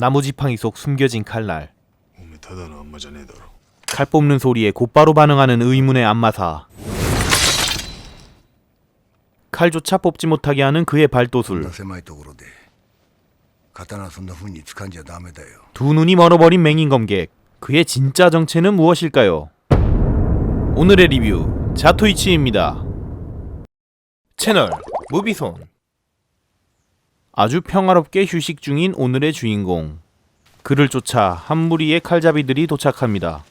나무 지팡이 속 숨겨진 칼날. 칼 뽑는 소리에 곧바로 반응하는 의문의 안마사. 칼조차 뽑지 못하게 하는 그의 발도술. 두 눈이 멀어버린 맹인 검객. 그의 진짜 정체는 무엇일까요? 오늘의 리뷰 자토이치입니다. 채널 무비손 아주 평화롭게 휴식 중인 오늘의 주인공. 그를 쫓아 한 무리의 칼잡이들이 도착합니다.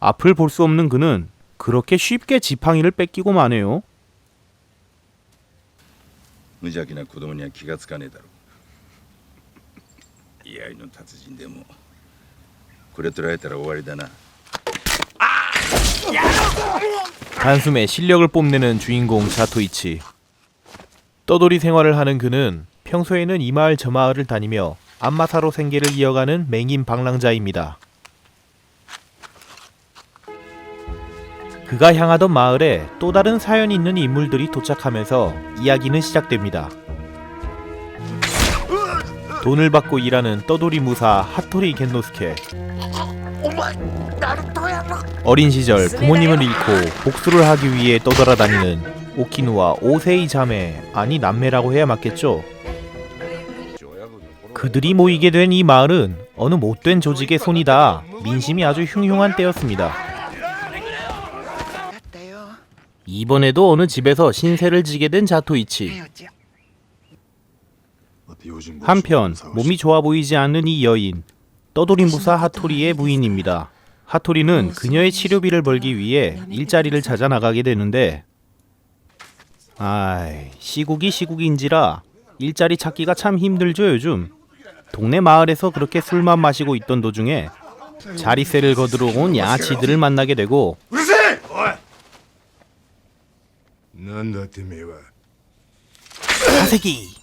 앞을 볼 수 없는 그는 그렇게 쉽게 지팡이를 뺏기고 마네요. 무작위나 고도문이야 기가 쓰가네다로. 이 아이는 타츠진데모. 뭐. 그래 들어야 되라 오리다나. 아! 야! 단숨에 실력을 뽐내는 주인공 자토이치. 떠돌이 생활을 하는 그는 평소에는 이 마을 저 마을을 다니며 안마사로 생계를 이어가는 맹인 방랑자입니다. 그가 향하던 마을에 또 다른 사연이 있는 인물들이 도착하면서 이야기는 시작됩니다. 돈을 받고 일하는 떠돌이 무사 하토리 겐노스케. 어린 시절 부모님을 잃고 복수를 하기 위해 떠돌아다니는 오키누와 오세이 자매 아니 남매라고 해야 맞겠죠. 그들이 모이게 된 이 마을은 어느 못된 조직의 손이다 민심이 아주 흉흉한 때였습니다. 이번에도 어느 집에서 신세를 지게 된 자토이치. 한편 몸이 좋아 보이지 않는 이 여인 떠돌이무사 하토리의 부인입니다. 하토리는 그녀의 치료비를 벌기 위해 일자리를 찾아 나가게 되는데 아, 시국이 시국인지라 일자리 찾기가 참 힘들죠 요즘 동네 마을에서 그렇게 술만 마시고 있던 도중에 자리세를 거들어 온 야치들을 만나게 되고 난너 어! 사세기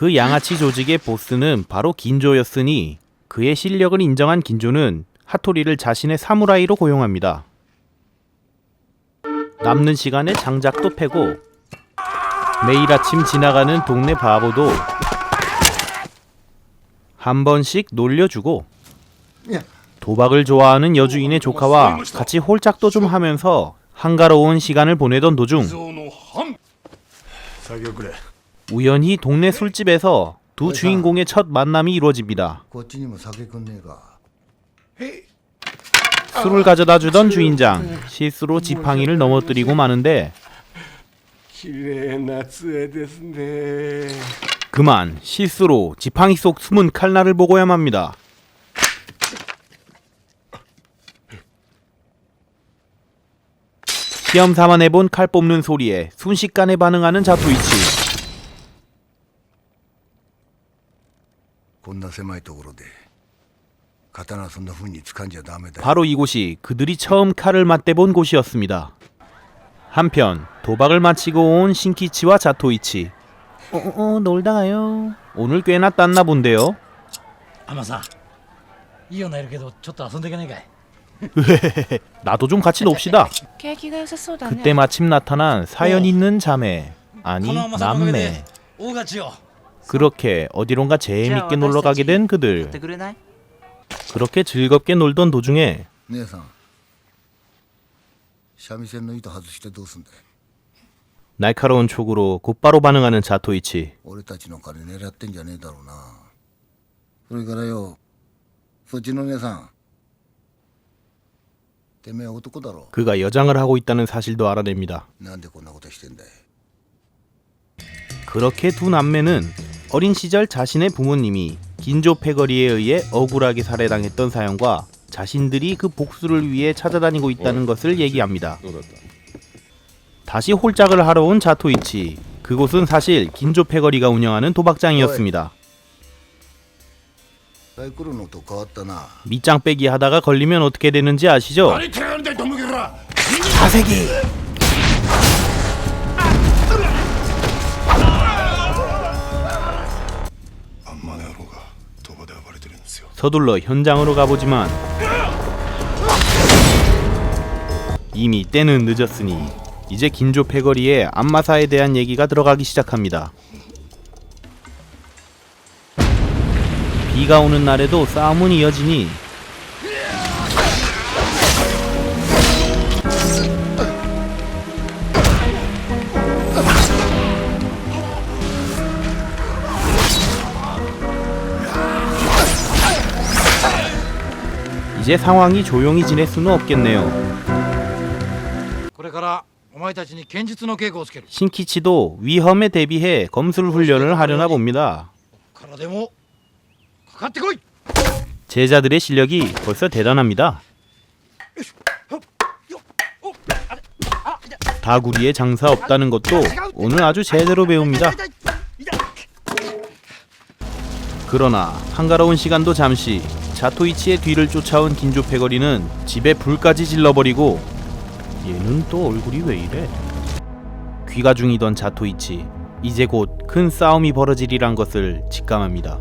그 양아치 조직의 보스는 바로 긴조였으니 그의 실력을 인정한 긴조는 하토리를 자신의 사무라이로 고용합니다. 남는 시간에 장작도 패고 매일 아침 지나가는 동네 바보도 한 번씩 놀려주고 도박을 좋아하는 여주인의 조카와 같이 홀짝도 좀 하면서 한가로운 시간을 보내던 도중 우연히 동네 술집에서 두 주인공의 첫 만남이 이루어집니다. こっちにも酒くんねえか 술을 가져다 주던 주인장 실수로 지팡이를 넘어뜨리고 마는데 綺麗な杖ですね 그만 실수로 지팡이 속 숨은 칼날을 보고야 맙니다. 시험 삼아 내본 칼 뽑는 소리에 순식간에 반응하는 자토이치. こんな狭いところで刀そんな風に掴んじゃダメだよ 바로 이곳이 그들이 처음 칼을 맞대본 곳이었습니다. 한편 도박을 마치고 온 신키치와 자토이치. 어, 어, 어, 놀다 가요. 오늘 꽤나 땄나 본데요. アマさんいい女いるけどちょっと遊んでいけないかい 나도 좀 같이 놉시다. 景気が良さそうだね 그때 마침 나타난 사연 있는 자매 아니 この甘さのおかげ 남매 で大勝ちよ 그렇게 어디론가 재밌게 놀러 가게 된 그들 くれない 그렇게 즐겁게 놀던 도중에 姉さん三味線の糸外してどうすんだよ 날카로운 촉으로 곧바로 반응하는 자토이치 俺たちの金狙ってんじゃねえだろうなそれからよそっちの姉さんてめえ男だろ 그가 여장을 하고 있다는 사실도 알아냅니다 なんでこんなことしてんだよ 그렇게 두 남매는 어린 시절 자신의 부모님이 긴조 패거리에 의해 억울하게 살해당했던 사연과 자신들이 그 복수를 위해 찾아다니고 있다는 어, 것을 얘기합니다. 다시 홀짝을 하러 온 자토이치. 그곳은 사실 긴조 패거리가 운영하는 도박장이었습니다. 밑장 빼기 하다가 걸리면 어떻게 되는지 아시죠? 자세기 서둘러 현장으로 가보지만 이미 때는 늦었으니 이제 긴조 패거리에 안마사에 대한 얘기가 들어가기 시작합니다. 비가 오는 날에도 싸움은 이어지니 이제 상황이 조용히 지낼 수는 없겠네요. 신키치도 위험에 대비해 검술 훈련을 하려나 봅니다. 제자들의 실력이 벌써 대단합니다. 다구리의 장사 없다는 것도 오늘 아주 제대로 배웁니다. 그러나 한가로운 시간도 잠시 자토이치의 뒤를 쫓아온 긴조 패거리는 집에 불까지 질러버리고 얘는 또 얼굴이 왜 이래? 귀가 중이던 자토이치 이제 곧 큰 싸움이 벌어지리란 것을 직감합니다.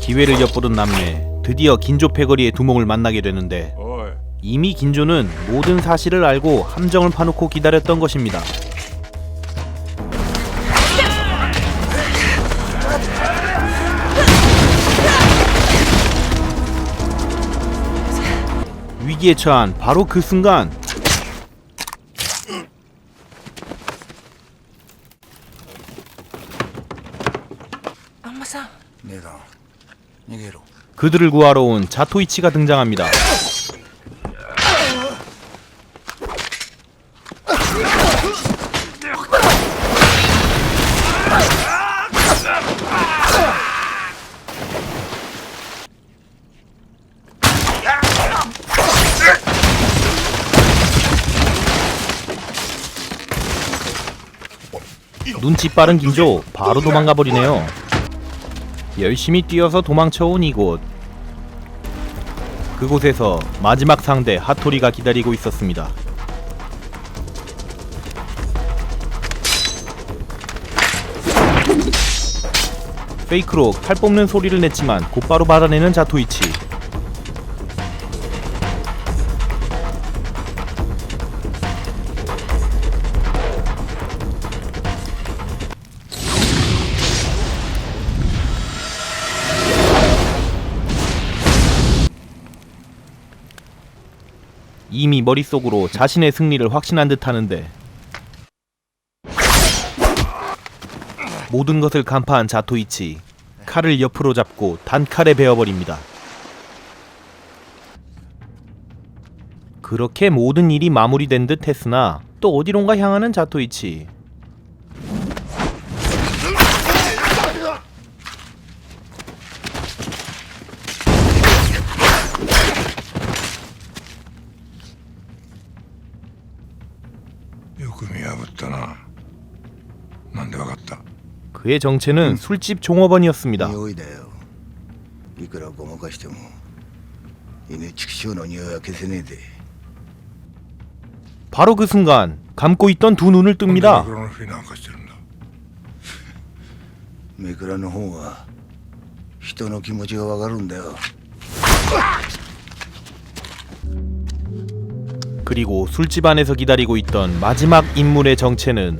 기회를 엿보던 남매 드디어 긴조 패거리의 두목을 만나게 되는데 이미 긴조는 모든 사실을 알고 함정을 파놓고 기다렸던 것입니다. 위기에 처한 바로 그 순간. 그들을 구하러 온 자토이치가 등장합니다. 눈치 빠른 긴조 바로 도망가 버리네요. 열심히 뛰어서 도망쳐온 이곳. 그곳에서 마지막 상대 하토리가 기다리고 있었습니다. 페이크로 칼 뽑는 소리를 냈지만 곧바로 받아내는 자토이치. 이미 머릿속으로 자신의 승리를 확신한 듯 하는데 모든 것을 간파한 자토이치 칼을 옆으로 잡고 단칼에 베어버립니다. 그렇게 모든 일이 마무리된 듯 했으나 또 어디론가 향하는 자토이치 그의 정체는 술집 종업원이었습니다. 匂いだよいくらごまかしても犬畜生の匂いは消せねえで 바로 그 순간 감고 있던 두 눈을 뜹니다. 黒のフィなんかしてるんだ目くらの方は人の気持ちがわかるんだよ 그리고 술집 안에서 기다리고 있던 마지막 인물의 정체는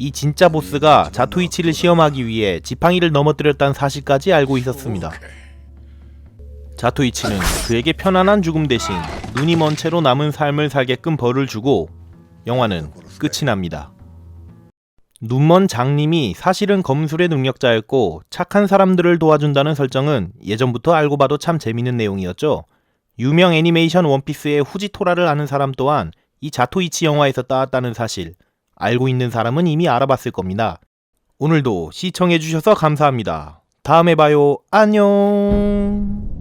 이 진짜 보스가 자토이치를 시험하기 위해 지팡이를 넘어뜨렸다는 사실까지 알고 있었습니다. 자토이치는 그에게 편안한 죽음 대신 눈이 먼 채로 남은 삶을 살게끔 벌을 주고 영화는 끝이 납니다. 눈먼 장님이 사실은 검술의 능력자였고 착한 사람들을 도와준다는 설정은 예전부터 알고 봐도 참 재밌는 내용이었죠. 유명 애니메이션 원피스의 후지토라를 아는 사람 또한 이 자토이치 영화에서 따왔다는 사실 알고 있는 사람은 이미 알아봤을 겁니다. 오늘도 시청해주셔서 감사합니다. 다음에 봐요. 안녕.